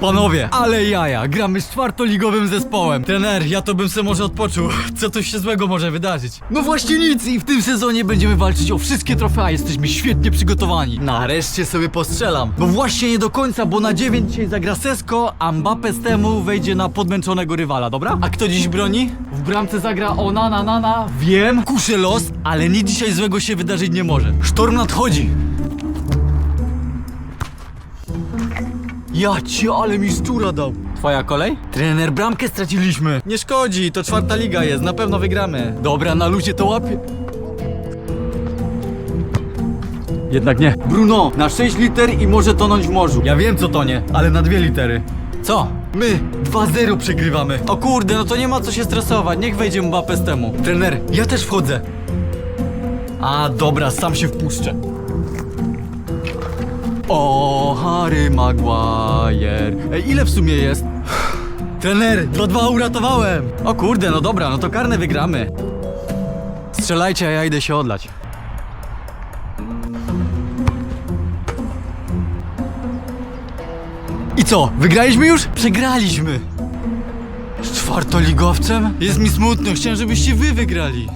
Panowie, ale jaja, gramy z czwartoligowym zespołem. Trener, ja to bym se może odpoczął. Co tu się złego może wydarzyć? No właśnie nic i w tym sezonie będziemy walczyć o wszystkie trofea. Jesteśmy świetnie przygotowani. Nareszcie sobie postrzelam. No właśnie nie do końca, bo na 9 dzisiaj zagra Sesko, a Mbappe z temu wejdzie na podmęczonego rywala, dobra? A kto dziś broni? W bramce zagra Onana, Nana. Wiem, kuszę los, ale nic dzisiaj złego się wydarzyć nie może. Sztorm nadchodzi. Ja cię, ale mi szczura dał. Twoja kolej? Trener, bramkę straciliśmy. Nie szkodzi, to czwarta liga jest, na pewno wygramy. Dobra, na luzie to łapie. Jednak nie. Bruno, na 6 liter i może tonąć w morzu. Ja wiem co tonie, ale na dwie litery. Co? My 2-0 przegrywamy. O kurde, no to nie ma co się stresować, niech wejdzie Mbappé z temu. Trener, ja też wchodzę. A dobra, sam się wpuszczę. O, Harry Maguire. Ej, ile w sumie jest? Trener, 2-2 uratowałem. O kurde, no dobra, no to karne wygramy. Strzelajcie, a ja idę się odlać. I co, wygraliśmy już? Przegraliśmy. Z czwartoligowcem? Jest mi smutno, chciałem, żebyście wy wygrali.